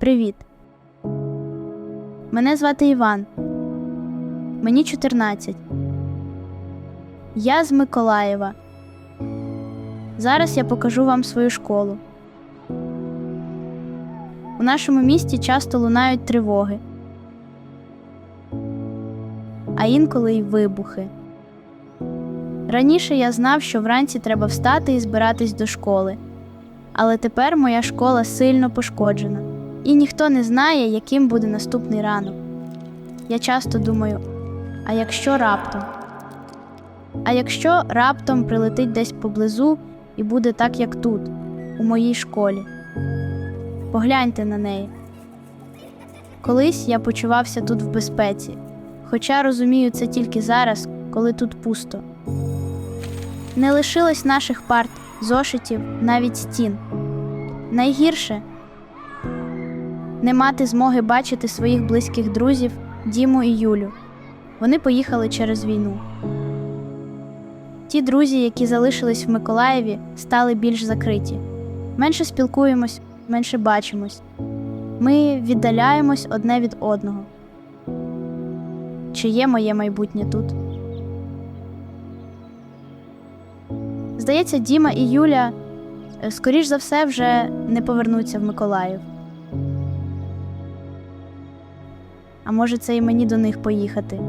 Привіт. Мене звати Іван. Мені 14. Я з Миколаєва. Зараз я покажу вам свою школу. У нашому місті часто лунають тривоги, а інколи й вибухи. Раніше я знав, що вранці треба встати і збиратись до школи. Але тепер моя школа сильно пошкоджена, і ніхто не знає, яким буде наступний ранок. Я часто думаю: а якщо раптом? А якщо раптом прилетить десь поблизу і буде так, як тут, у моїй школі? Погляньте на неї. Колись я почувався тут в безпеці, хоча розумію це тільки зараз, коли тут пусто. Не лишилось наших парт, зошитів, навіть стін. Найгірше не мати змоги бачити своїх близьких друзів Діму і Юлю. Вони поїхали через війну. Ті друзі, які залишились в Миколаєві, стали більш закриті. Менше спілкуємось, менше бачимось. Ми віддаляємось одне від одного. Чи є моє майбутнє тут? Здається, Діма і Юля, е, скоріш за все, вже не повернуться в Миколаїв. А може, це і мені до них поїхати,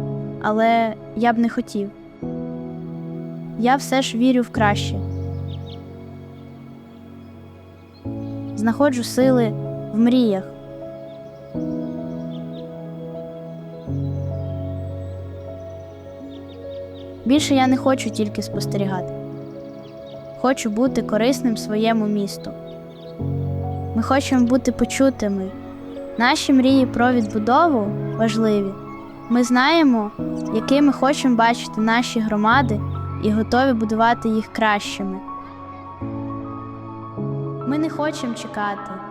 але я б не хотів. Я все ж вірю в краще. Знаходжу сили в мріях. Більше я не хочу тільки спостерігати. Хочу бути корисним своєму місту. Ми хочемо бути почутими. Наші мрії про відбудову важливі. Ми знаємо, якими хочемо бачити наші громади і готові будувати їх кращими. Ми не хочемо чекати.